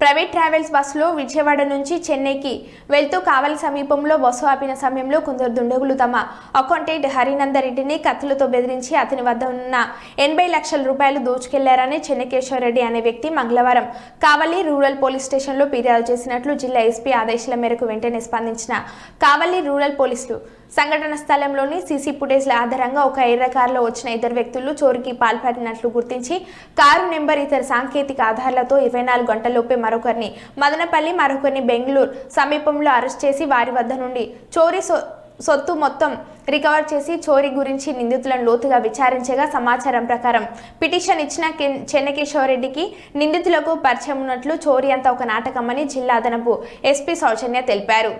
Private travels బస్సులో విజయవాడ నుంచి చెన్నైకి వెళ్తూ కావలి సమీపంలో బస్సు ఆపిన సమయంలో కొందరు దుండగులు తమ అకౌంటెంట్ హరినందరెడ్డిని కత్తులతో బెదిరించి అతని వద్ద ఉన్న ఎనభై లక్షల రూపాయలు దోచుకెళ్ళారని చెన్నకేశ్వరరెడ్డి అనే వ్యక్తి మంగళవారం కావలి రూరల్ పోలీస్ స్టేషన్లో ఫిర్యాదు చేసినట్లు జిల్లా ఎస్పీ ఆదేశాల మేరకు వెంటనే స్పందించిన కావలి రూరల్ పోలీసులు సంఘటన స్థలంలోని సీసీ ఫుటేజ్ల ఆధారంగా ఒక ఎర్ర కారులో వచ్చిన ఇద్దరు వ్యక్తులు చోరికి పాల్పడినట్లు గుర్తించి కారు నెంబర్ ఇతర సాంకేతిక ఆధారాలతో ఇరవై నాలుగు గంటలలోపే మరొకరిని మదనపల్లి మరొకరిని బెంగళూరు సమీపంలో అరెస్ట్ చేసి వారి వద్ద నుండి చోరీ సొ- సొత్తు మొత్తం రికవర్ చేసి చోరీ గురించి నిందితులను లోతుగా విచారించగా సమాచారం ప్రకారం పిటిషన్ ఇచ్చిన చెన్నకేశ్వరరెడ్డికి నిందితులకు పరిచయం ఉన్నట్లు చోరీ అంతా ఒక నాటకమని జిల్లా అదనపు ఎస్పీ సౌజన్య తెలిపారు.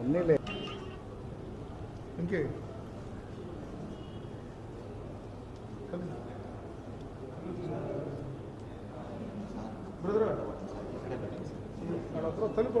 ഒന്നില്ലേ എനിക്ക് ബ്രദർ വേണ്ട. അത്ര തലപ്പോ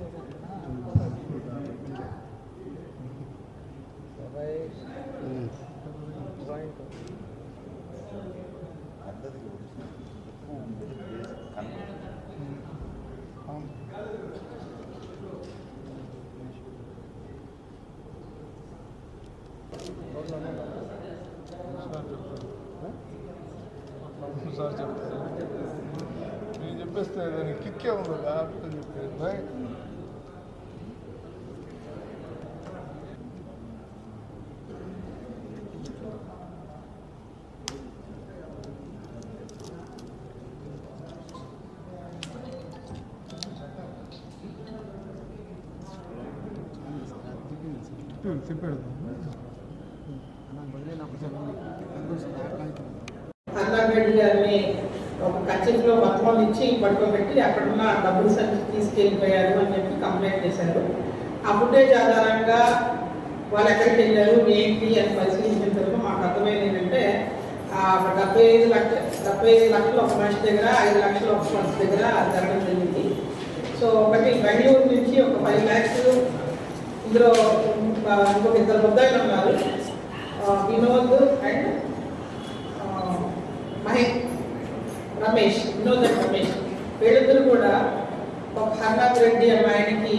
సార్ చెప్తాను నేను చెప్పేస్తే దానికి కిక్కే ఉంది లేకపోతే చెప్పేది బాయ్ చెప్పాడు అన్నారెడ్డి గారిని ఒక కచెరీలో మొత్తం ఇచ్చి పట్టుకోబెట్టి అక్కడున్న డబ్బులు సంచి తీసుకెళ్ళిపోయారు అని చెప్పి కంప్లైంట్ చేశారు. ఆ ఫుటేజ్ ఆధారంగా వాళ్ళు ఎక్కడికి వెళ్ళారు ఏంటి అని పరిశీలించిన తర్వాత మాకు అర్థమైంది ఏంటంటే డెబ్బై ఐదు లక్ష డెబ్బై ఐదు లక్షలు ఒక మనిషి దగ్గర ఐదు లక్షలు ఒక మనిషి దగ్గర జరగడం జరిగింది. సో ఒకటి బెంగళూరు నుంచి ఒక ఫైవ్ ల్యాక్స్ ఇందులో ఇంకొక ఇద్దరు ముద్దాయిలు ఉన్నారు. Vinod and Mahesh Ramesh Vinod and Ramesh. వీళ్ళిద్దరు కూడా ఒక హర్నాథ్ రెడ్డి అమ్మాయికి